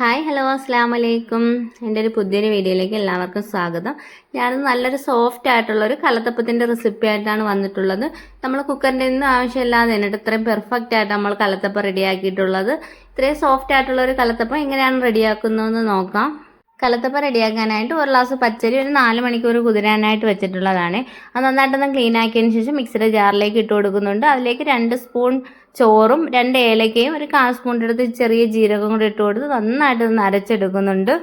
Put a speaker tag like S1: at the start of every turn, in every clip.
S1: Hi hello അസ്സാം വലൈക്കും എന്റെ ഒരു പുതിയൊരു വീഡിയോയിലേക്ക് എല്ലാവർക്കും സ്വാഗതം. ഞാൻ നല്ലൊരു സോഫ്റ്റ് ആയിട്ടുള്ള ഒരു കലത്തപ്പത്തിന്റെ റെസിപ്പി ആയിട്ടാണ് വന്നിട്ടുള്ളത്. നമ്മൾ കുക്കറിന്റെ ഒന്നും ആവശ്യമില്ലാതെ തന്നെ ഇത്രയും പെർഫെക്റ്റ് ആയിട്ട് നമ്മൾ കലത്തപ്പം റെഡിയാക്കിയിട്ടുള്ളത് ഇത്രയും സോഫ്റ്റ് ആയിട്ടുള്ള ഒരു കലത്തപ്പം എങ്ങനെയാണ് റെഡിയാക്കുന്നതെന്ന് നോക്കാം. കലത്തപ്പം റെഡിയാക്കാനായിട്ട് ഒരു ഗ്ലാസ് പച്ചരി ഒരു നാല് മണിക്കൂർ കുതിരാനായിട്ട് വെച്ചിട്ടുള്ളതാണ്. അത് നന്നായിട്ടൊന്ന് ക്ലീൻ ആക്കിയതിന് ശേഷം മിക്സിയുടെ ജാറിലേക്ക് ഇട്ട് കൊടുക്കുന്നുണ്ട്. അതിലേക്ക് രണ്ട് സ്പൂൺ ചോറും രണ്ട് ഏലക്കയും ഒരു കാൽ സ്പൂൺ എടുത്ത് ചെറിയ ജീരകം കൂടി ഇട്ട് കൊടുത്ത് നന്നായിട്ട് ഒന്ന് അരച്ചെടുക്കുന്നുണ്ട്.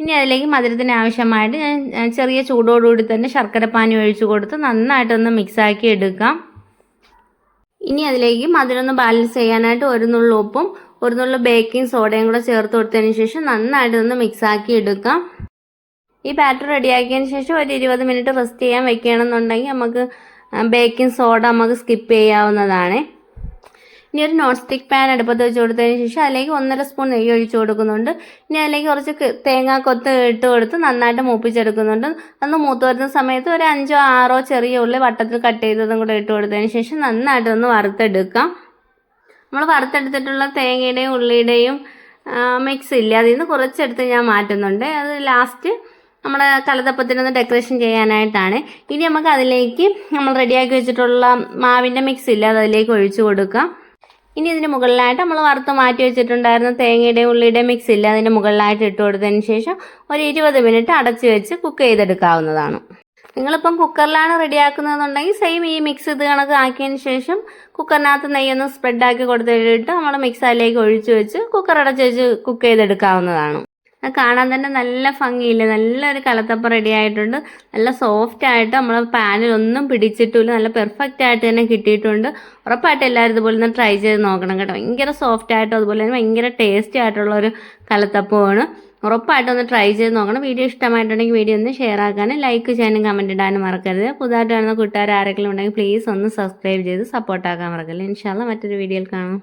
S1: ഇനി അതിലേക്ക് മധുരത്തിന് ആവശ്യമായിട്ട് ഞാൻ ചെറിയ ചൂടോടുകൂടി തന്നെ ശർക്കര പാനി ഒഴിച്ചു കൊടുത്ത് നന്നായിട്ടൊന്ന് മിക്സാക്കി എടുക്കാം. ഇനി അതിലേക്ക് മധുരം ഒന്ന് ബാലൻസ് ചെയ്യാനായിട്ട് ഒരു നുള്ളു ഉപ്പും ഒരു നുള്ളു ബേക്കിംഗ് സോഡയും കൂടെ ചേർത്ത് കൊടുത്തതിന് ശേഷം നന്നായിട്ട് ഒന്ന് മിക്സ് ആക്കി എടുക്കാം. ഈ ബാറ്റർ റെഡിയാക്കിയതിന് ശേഷം ഒരു ഇരുപത് മിനിറ്റ് റെസ്റ്റ് ചെയ്യാൻ വെക്കുകയാണെന്നുണ്ടെങ്കിൽ നമുക്ക് ബേക്കിംഗ് സോഡ നമുക്ക് സ്കിപ്പ് ചെയ്യാവുന്നതാണ്. ഇനി ഒരു നോൺ സ്റ്റിക്ക് പാൻ അടുപ്പത്ത് വെച്ച് കൊടുത്തതിന് ശേഷം അതിലേക്ക് ഒന്നര സ്പൂൺ നെയ്യ് ഒഴിച്ചു കൊടുക്കുന്നുണ്ട്. ഇനി അതിലേക്ക് കുറച്ച് തേങ്ങാ കൊത്ത് ഇട്ട് കൊടുത്ത് നന്നായിട്ട് മൂപ്പിച്ചെടുക്കുന്നുണ്ട്. അന്ന് മൂത്ത് വരുന്ന സമയത്ത് ഒരു അഞ്ചോ ആറോ ചെറിയ ഉള്ളി വട്ടത്തിൽ കട്ട് ചെയ്തതും കൂടെ ഇട്ട് കൊടുത്തതിന് ശേഷം നന്നായിട്ടൊന്ന് വറുത്തെടുക്കാം. നമ്മൾ വറുത്തെടുത്തിട്ടുള്ള തേങ്ങയുടെയും ഉള്ളിയുടെയും മിക്സ് ഇല്ല? അതിൽ നിന്ന് കുറച്ചെടുത്ത് ഞാൻ മാറ്റുന്നുണ്ട്. അത് ലാസ്റ്റ് നമ്മുടെ കലതപ്പത്തിനൊന്ന് ഡെക്കറേഷൻ ചെയ്യാനായിട്ടാണ്. ഇനി നമുക്ക് അതിലേക്ക് നമ്മൾ റെഡിയാക്കി വെച്ചിട്ടുള്ള മാവിന്റെ മിക്സ് ഇല്ല? അത് അതിലേക്ക് ഒഴിച്ചു കൊടുക്കാം. ഇനി ഇതിന് മുകളിലായിട്ട് നമ്മൾ വറുത്ത് മാറ്റി വെച്ചിട്ടുണ്ടായിരുന്ന തേങ്ങയുടെയും ഉള്ളിയുടെയും മിക്സ് ഇല്ല? അതിന്റെ മുകളിലായിട്ട് ഇട്ട് കൊടുത്തതിന് ശേഷം ഒരു ഇരുപത് മിനിറ്റ് അടച്ചു വെച്ച് കുക്ക് ചെയ്തെടുക്കാവുന്നതാണ്. നിങ്ങളിപ്പം കുക്കറിലാണ് റെഡിയാക്കുന്നതെന്നുണ്ടെങ്കിൽ സെയിം ഈ മിക്സ് ഇത് കണക്ക് ആക്കിയതിന് ശേഷം കുക്കറിനകത്ത് നെയ്യൊന്ന് സ്പ്രെഡാക്കി കൊടുത്തിട്ട് നമ്മൾ മിക്സ് അതിലേക്ക് ഒഴിച്ച് വെച്ച് കുക്കർ അടച്ച് വെച്ച് കുക്ക് ചെയ്തെടുക്കാവുന്നതാണ്. കാണാൻ തന്നെ നല്ല ഭംഗിയില്ല? നല്ലൊരു കലത്തപ്പം റെഡി ആയിട്ടുണ്ട്. നല്ല സോഫ്റ്റ് ആയിട്ട് നമ്മൾ പാനിൽ ഒന്നും പിടിച്ചിട്ടില്ല. നല്ല പെർഫെക്റ്റ് ആയിട്ട് തന്നെ കിട്ടിയിട്ടുണ്ട്. ഉറപ്പായിട്ട് എല്ലാവരും ഇതുപോലെ ഒന്ന് ട്രൈ ചെയ്ത് നോക്കണം കേട്ടോ. ഭയങ്കര സോഫ്റ്റ് ആയിട്ടും അതുപോലെ തന്നെ ഭയങ്കര ടേസ്റ്റി ആയിട്ടുള്ള ഒരു കലത്തപ്പമാണ്. ഉറപ്പായിട്ടും ഒന്ന് ട്രൈ ചെയ്ത് നോക്കണം. വീഡിയോ ഇഷ്ടമായിട്ടുണ്ടെങ്കിൽ വീഡിയോ ഒന്ന് ഷെയർ ആക്കാനും ലൈക്ക് ചെയ്യാനും കമന്റ് ഇടാനും മറക്കരുത്. പുതുതായിട്ട് കാണുന്ന കൂട്ടുകാർ ആരെങ്കിലും ഉണ്ടെങ്കിൽ പ്ലീസ് ഒന്ന് സബ്സ്ക്രൈബ് ചെയ്ത് സപ്പോർട്ടാക്കാൻ മറക്കല്ലേ ഇൻഷാല്ല മറ്റൊരു വീഡിയോയിൽ കാണാം.